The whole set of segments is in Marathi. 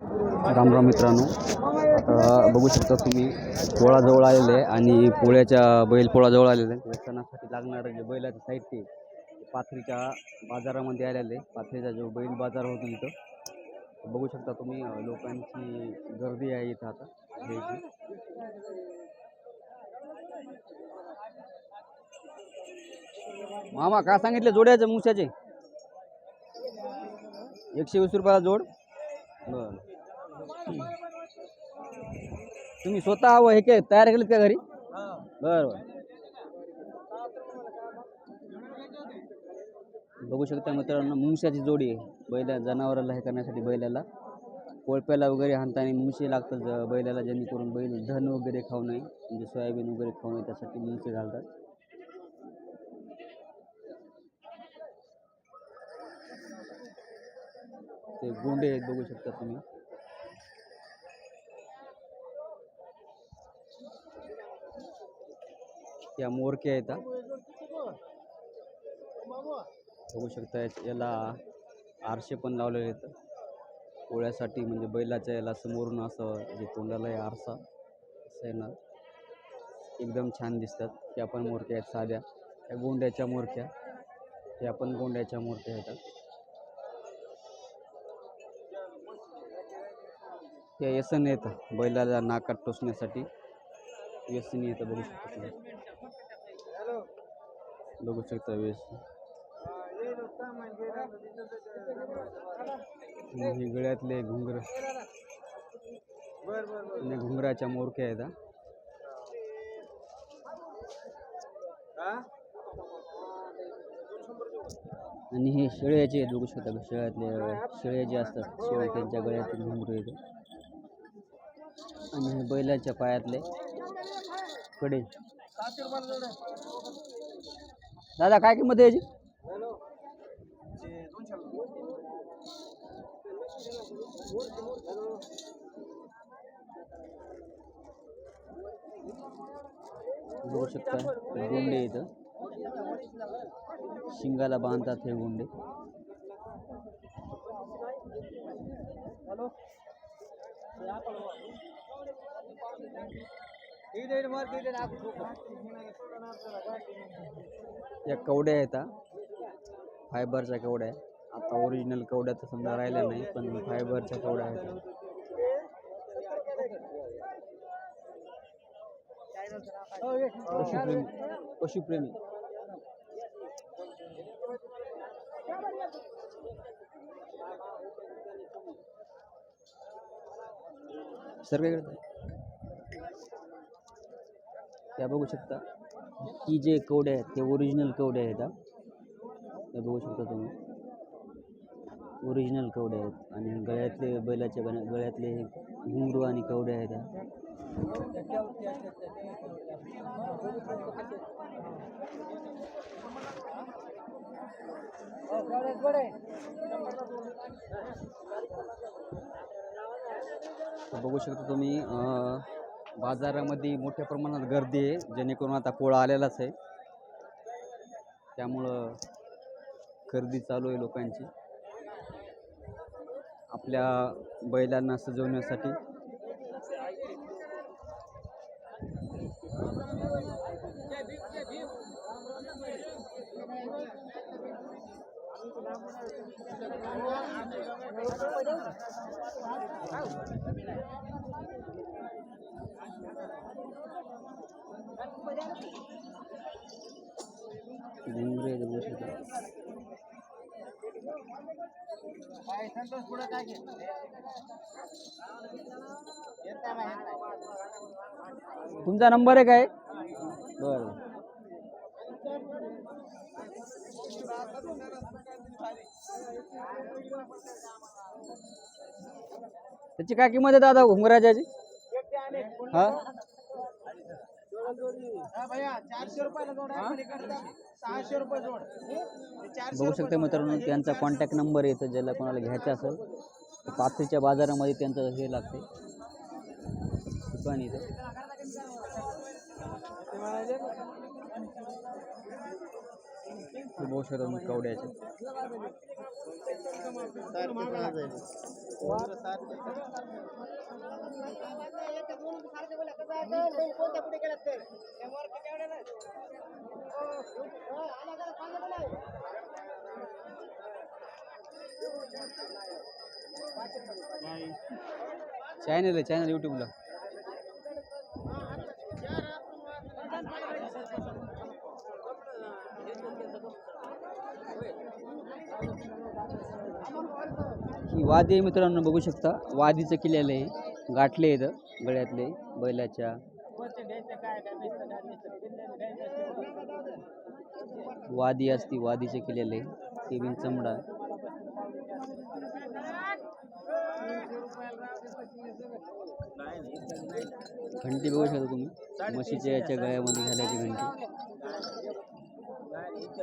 राम राम मित्रांनो. आता बघू शकता तुम्ही पोळाजवळ आलेले आहे आणि पोळ्याच्या बैल पोळाजवळ आलेले आहे सणासाठी लागणारं जे बैलाचं साहित्य पाथरीच्या बाजारामध्ये आलेलं आहे पाथरीचा जो बैल बाजार होतो इथं. बघू शकता तुम्ही लोकांची गर्दी आहे इथं आता. मामा काय सांगितलं? जोड्याचं मुशाचे? एकशे वीस रुपयाला जोड? बरं. तुम्ही स्वतः व हे काय तयार केलेत का घरी? बरं बघू शकता मित्रांनो मुंग्शाची जोडी आहे. बैला जनावराला हे करण्यासाठी बैलाला. कोळप्याला वगैरे हाणताना मुंगशी लागतात बैलाला जेणेकरून बैल धन वगैरे खाऊ नये. म्हणजे सोयाबीन वगैरे खाऊ नये त्यासाठी मुंगशी घालतात. ते गोंडे आहेत बघू शकता तुम्ही. या मोरक्या आहेत बघू शकता याला आरशे पण लावलेले आहेत. पोळ्यासाठी म्हणजे बैलाच्या याला समोरून असं जे तोंडाला आहे आरसा असं आहे ना. एकदम छान दिसतात. त्या पण मोरक्या आहेत साध्या. त्या गोंड्याच्या मोरक्या. त्या पण गोंड्याच्या मोरक्या येतात त्या येसन येतं बैलाला नाकात टोचण्यासाठी. येसन येतं बघू शकतो बघू शकता व्यसन आणि हे गळ्यातले घुंगर घुंगराच्या मोरक्या आहेत आणि हे शेळ्याचे बघू शकता का शेळ्यातले शेळ्या जे असतात शेळ्या त्यांच्या गळ्यातील घुंगरू येते आणि हे बैलाच्या पायातले कडे. दादा काय किंमत आहे याची? बघू शकता हे गोंडे इथं. शिंगाला बांधतात हे गोंडे. या कवड्या आहेत फायबरच्या कवड्या आहे. आता ओरिजिनल कवड्या तर समजा राहिल्या नाही पण फायबरच्या कवड्या आहेत. पशुप्रेमी पशुप्रेमी सर काय करताय? त्या बघू शकता. ही जे कवडे आहेत ते ओरिजिनल कवडे आहेत त्या बघू शकता तुम्ही. ओरिजिनल कवडे आहेत आणि गळ्यातले बैलाच्या बन गळ्यातले घुंगरू आणि कवडे आहेत. बघू शकता तुम्ही बाजारामध्ये मोठ्या प्रमाणात गर्दी आहे जेणेकरून आता पोळा आलेलाच आहे. त्यामुळं खरेदी चालू आहे लोकांची. आपल्या बैलांना सजवण्यासाठी. घुंगरे आहेत बघू शकता तुमचा नंबर आहे काय? बर. त्याची काय किंमत आहे दादा घुंगराजाची? हा? बघू शकता मित्रांनो त्यांचा कॉन्टॅक्ट नंबर इथं ज्याला कोणाला घ्यायचं असेल. तर पाथरीच्या बाजारामध्ये त्यांचं हे लागते दुकान इथं. बघू शकता तुम्ही कवड्याचे. சேனல் சேனல் யூடியூப்பில் ही वादी आहे मित्रांनो बघू शकता. वादीचं किल्ल्याला आहे. गाठले आहेत गळ्यातले बैलाच्या. वादी असती वादीचे केलेले ते केविन चमडा. घंटी बघू शकता तुम्ही. म्हशीच्या याच्या गळ्यामध्ये घालायची घंटी.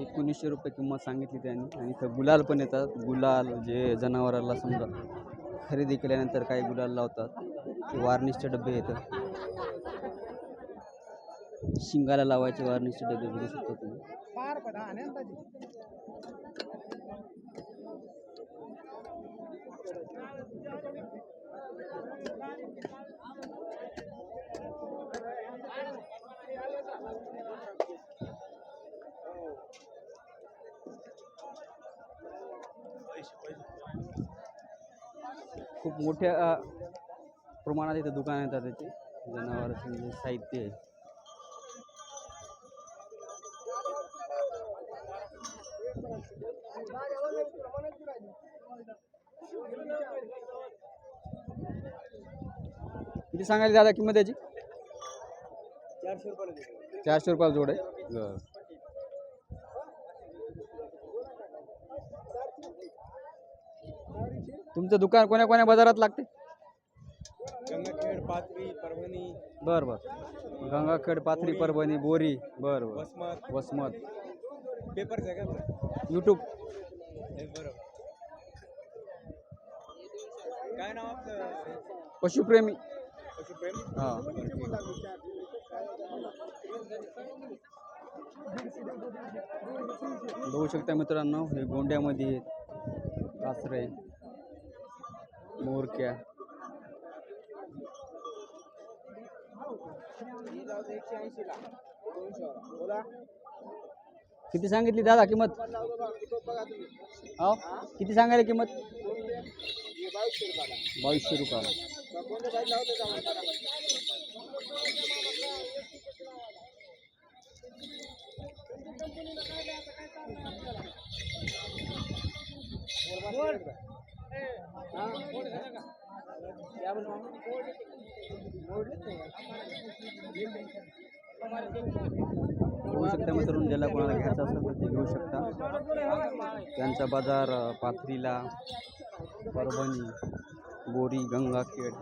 एकोणीसशे रुपये किंमत सांगितली त्यांनी. आणि इथं गुलाल पण येतात. गुलाल जे जनावराला समजा खरेदी केल्यानंतर काही गुलाल लावतात. वार्निशचे डबे येतात. शिंगाला लावायचे वार्निशचे डबे बघू शकतो तुम्ही. अ, प्रमाणात इथं दुकान जनावरांचे साहित्य. आहे किती सांगायला दादा किंमत त्याची चारशे रुपये चारशे रुपयाला जोड आहे. तुमचं दुकान कोण्या कोण्या बाजारात लागते? गंगाखेड पाथरी परभणी. बरं बरं. गंगाखेड पाथरी परभणी बोरी. बरं बरं. वसमत. वसमत. पेपर आहे का यूट्यूब बरोबर. काय नाव आपलं? पशुप्रेमी. बघू शकता मित्रांनो हे गोंड्यामध्ये आहेत. कासरे मोरक्या. किती सांगितली दादा किंमत? हो? किती सांगायला किंमत? बावीसशे रुपयाला. होऊ शकता मित्रांनो ज्याला कोणाला घ्यायचं असेल तर ते घेऊ शकता. त्यांचा बाजार पाथरीला पाथरीला परभणी बोरी गंगाखेड